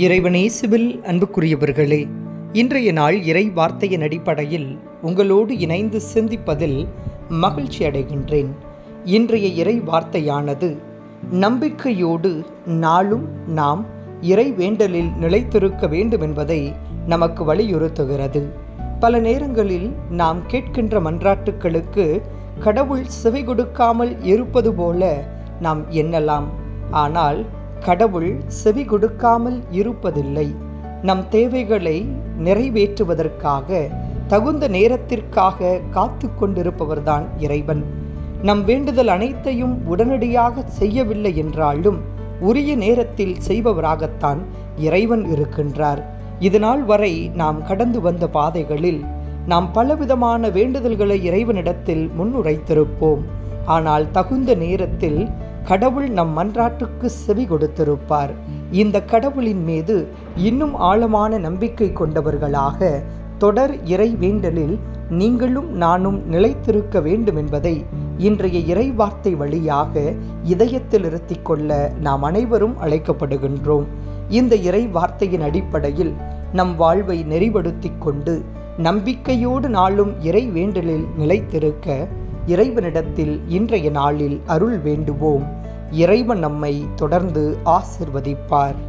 இறைவனேசுவில் அன்புக்குரியவர்களே இன்றைய நாள் இறை வார்த்தையின் அடிப்படையில் உங்களோடு இணைந்து சிந்திப்பதில் மகிழ்ச்சி அடைகின்றேன். இன்றைய இறை வார்த்தையானது நம்பிக்கையோடு நாளும் நாம் இறை வேண்டலில் நிலைத்திருக்க வேண்டும் என்பதை நமக்கு வலியுறுத்துகிறது. பல நேரங்களில் நாம் கேட்கின்ற மன்றாட்டுக்களுக்கு கடவுள் செவி கொடுக்காமல் இருப்பது போல நாம் எண்ணலாம். ஆனால் கடவுள் செவி கொடுக்காமல் இருப்பதில்லை. நம் தேவைகளை நிறைவேற்றுவதற்காக தகுந்த நேரத்திற்காக காத்து கொண்டிருப்பவர்தான் இறைவன். நம் வேண்டுதல் அனைத்தையும் உடனடியாக செய்யவில்லை என்றாலும் உரிய நேரத்தில் செய்பவராகத்தான் இறைவன் இருக்கின்றார். இதுநாள் வரை நாம் கடந்து வந்த பாதைகளில் நாம் பலவிதமான வேண்டுதல்களை இறைவனிடத்தில் முன்னுரைத்திருப்போம். ஆனால் தகுந்த நேரத்தில் கடவுள் நம் மன்றாட்டுக்கு செவி கொடுத்திருப்பார். இந்த கடவுளின் மீது இன்னும் ஆழமான நம்பிக்கை கொண்டவர்களாக தொடர் இறை வேண்டலில் நீங்களும் நானும் நிலைத்திருக்க வேண்டும் என்பதை இன்றைய இறை வார்த்தை வழியாக இதயத்தில் இருத்திக் கொள்ள நாம் அனைவரும் அழைக்கப்படுகின்றோம். இந்த இறை வார்த்தையின் அடிப்படையில் நம் வாழ்வை நெறிப்படுத்தி கொண்டு நம்பிக்கையோடு நாளும் இறை வேண்டலில் நிலைத்திருக்க இறைவனிடத்தில் இன்றைய நாளில் அருள் வேண்டுவோம். இறைவன் நம்மை தொடர்ந்து ஆசிர்வதிப்பார்.